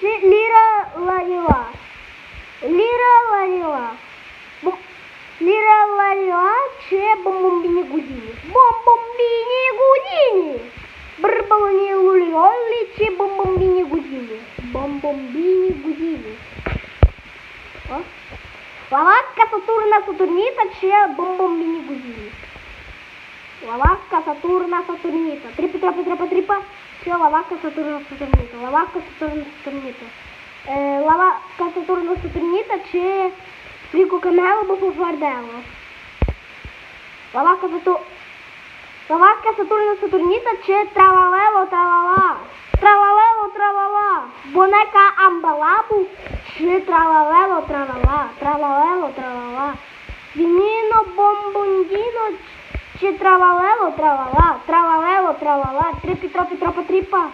Чи Ліра Ларіла? Ліра Ларіла. Бо- Ліра Ларіла чи Бомбомбіні Гудіні? Бомбомбіні Гудіні! Брбалоні Луліолі чи Бомбомбіні Гудіні? Бомбомбіні Гудіні. О. Лаваска Сатурна Сатурніта чи Бомбомбіні Гудіні? Лаваска Сатурна Сатурніта. Трипа, трапа, трапа, трипа. Все, лаваска Сатурна Сатурніта. Лаваска Сатурна Сатурніта. Е, лаваска Сатурна Сатурніта чи Фріку Камело або Фуфардело. Лаваска Сату... Лаваска Сатурна Сатурніта чи Тралалело Тралала. Тралалело Тралала. Бонека Амбалабу чи Тралалело Тралала. Тралалело Тралала. Вініно Бомбондіно чи Тралалело Тралала. Тралалело Тралала. Трипі тропі тропа тріпа.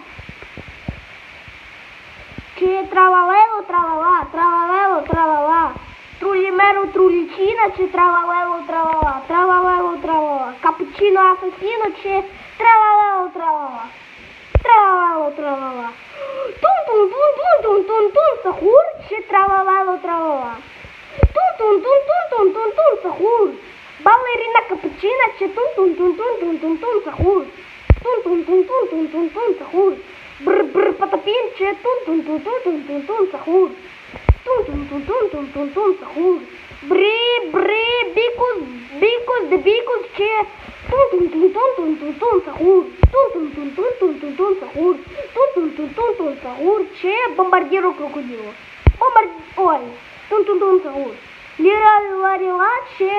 Чи тралалело тралала, тралалело тралала. Трулімеро трулічіна чи тралалело тралала, тралалело тралала. Капучино асасіно чи тралалело тралала. Тралалело тралала. Тун-тун-тун-тун-тун-тун-тун сахур чи тралалело тралала. Тун-тун-тун-тун-тун-тун-тун сахур. Балерина капучина чи тун-тун-тун-тун-тун-тун сахур. Тун-тун-тун-тун-тун-тун сахур. Бр-бр потопін чи тун-тун-тун-тун-тун-тун сахур. Тун-тун-тун-тун-тун-тун сахур. Бри, бри, бікус, бікус, де бікус чи тун-тун-тун-тун-тун-тун сахур. Тун-тун-тун-тун-тун-тун сахур. Тун-тун-тун-тун-тун сахур чи бомбардіру крокодилу. Бомбард... Ой, тун-тун-тун сахур. Ліра ларіла чи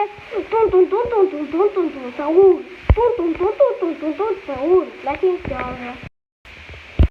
тун-тун-тун-тун-тун-тун-тун сахур. Тун-тун-тун-тун-тун-тун сахур. На кінця вже.